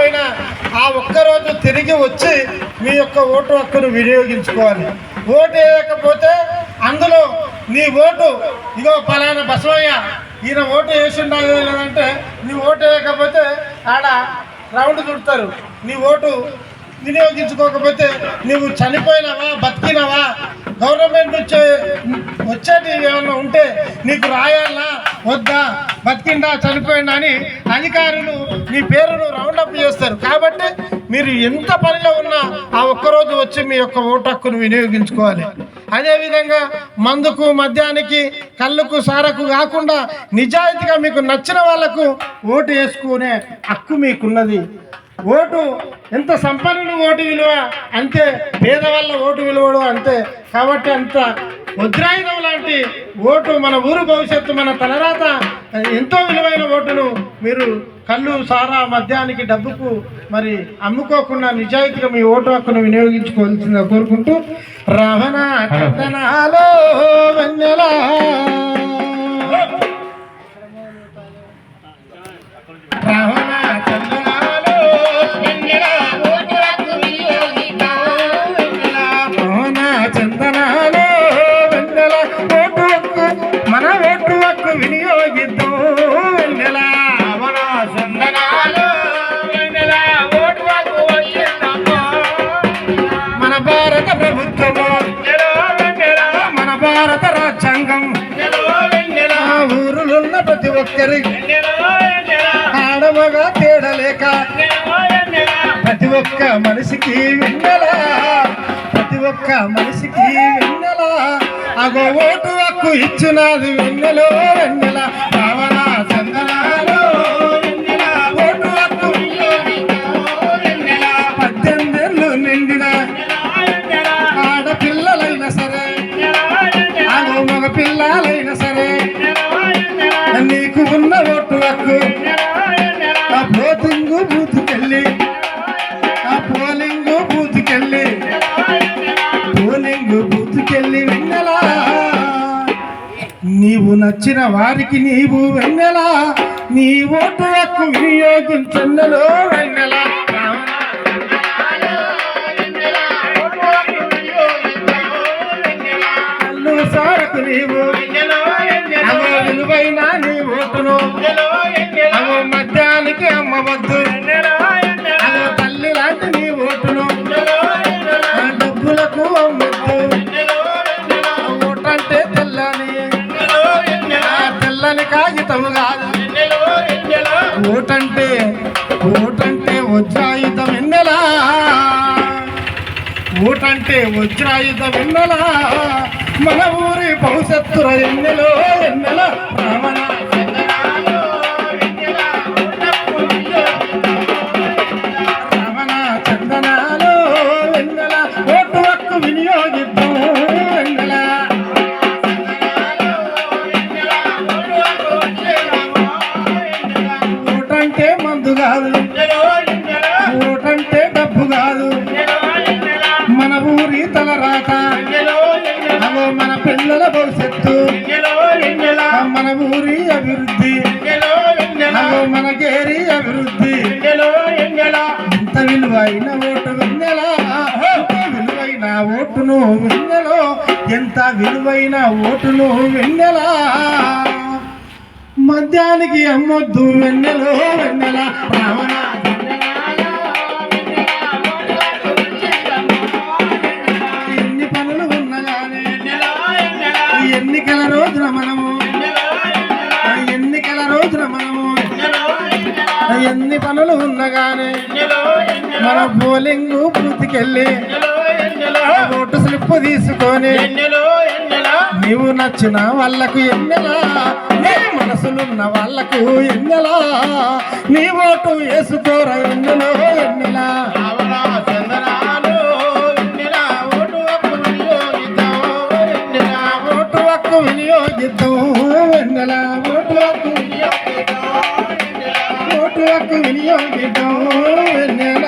చనిపోయిన ఆ ఒక్కరోజు తిరిగి వచ్చి మీ యొక్క ఓటు హక్కును వినియోగించుకోవాలి. ఓటు వేయకపోతే అందులో నీ ఓటు ఇగో పలానా బసవయ్య ఈయన ఓటు వేసిండా లేదంటే నీ ఓటు వేయకపోతే ఆడ రౌండ్ చుడతారు నీ ఓటు వినియోగించుకోకపోతే నువ్వు చనిపోయినావా బతికినావా గవర్నమెంట్ వచ్చే వచ్చేది ఏమన్నా ఉంటే నీకు రాయాలా వద్దా బతికిందా చనిపోయిందా అని అధికారులు మీ పేరును రౌండప్ చేస్తారు. కాబట్టి మీరు ఎంత పనిలో ఉన్నా ఆ ఒక్కరోజు వచ్చి మీ యొక్క ఓటు హక్కును వినియోగించుకోవాలి. అదేవిధంగా మందుకు మద్యానికి కళ్ళుకు సారకు కాకుండా నిజాయితీగా మీకు నచ్చిన వాళ్ళకు ఓటు వేసుకునే హక్కు మీకున్నది. ఓటు ఎంత సంపన్నుడు ఓటు విలువ అంతే పేదవాళ్ళ ఓటు విలువడు అంతే. కాబట్టి అంత ముద్రాయుధం లాంటి ఓటు మన ఊరు భవిష్యత్తు మన తలరాత ఎంతో విలువైన ఓటును మీరు కళ్ళు సారా మద్యానికి డబ్బుకు మరి అమ్ముకోకుండా నిజాయితీగా మీ ఓటు హక్కును వినియోగించుకోవాల్సిందిగా కోరుకుంటూ రమణ చందనాలో వెన్నెలా. రమణ ఊరులున్న ప్రతి ఒక్కరి ఆడమగా తేడలేక ప్రతి ఒక్క మనిషికి వెన్నెల. ప్రతి ఒక్క మనిషికి వెన్నెల. అగో ఓటు హక్కు ఇచ్చినది వెన్నెలో వెన్నెల. బూతుకెళ్ళి ఆ పోలింగు బూతుకెళ్ళి పోలింగు బూతుకెళ్ళి వెన్నెలా? నీవు నచ్చిన వారికి నీవు వెన్నెలా? నీ ఓటు హక్కు వినియోగించెన్నెలో వెన్నెలా? సారకు నీవు విలువైన నీ ఓటును అగో మద్యానికి అమ్మవద్దు ఓటంటే ఓటంటే వజ్రాయుధం ఎన్నెలా? ఓటంటే వజ్రాయుధం ఎన్నెలా? మన ఊరి భవిష్యత్తుర ఎన్నెలో ఎన్నెల? రమణ ఓటంటే కాదు. ఓటంటే డబ్బు కాదు. మన ఊరి తల రాత. అవో మన పిల్లల భవిష్యత్తు. మన ఊరి అభివృద్ధి. అవో మన గేరి అభివృద్ధి. ఎంత విలువైన ఓటు వెన్నెలా? విలువైన ఓటును వెన్నెలో? ఎంత విలువైన ఓటును వెన్నెలా? మద్యానికి అమ్మొద్దు వెన్నెలో వెన్నెల. రావణ ఎన్ని పనులు ఉన్నగానే ఎన్నికల రోజున మనము ఎన్నికల రోజున మనము ఎన్ని పనులు ఉన్నగానే మన పోలింగ్ పూర్తికెళ్ళి ఓటు స్లిప్ తీసుకొని నీవు నచ్చిన వాళ్ళకు ఎన్నెలా? మనసులున్న వాళ్ళకు ఎన్నెలా? నీ ఓటు వేసుకోరా ఎన్నెలో ఎన్నెలా? ఓటు హక్కు వినియోగిద్దాం వెన్నెల ఓటు హక్కు ఓటు హక్కు వినియోగిద్దాం వెన్నెల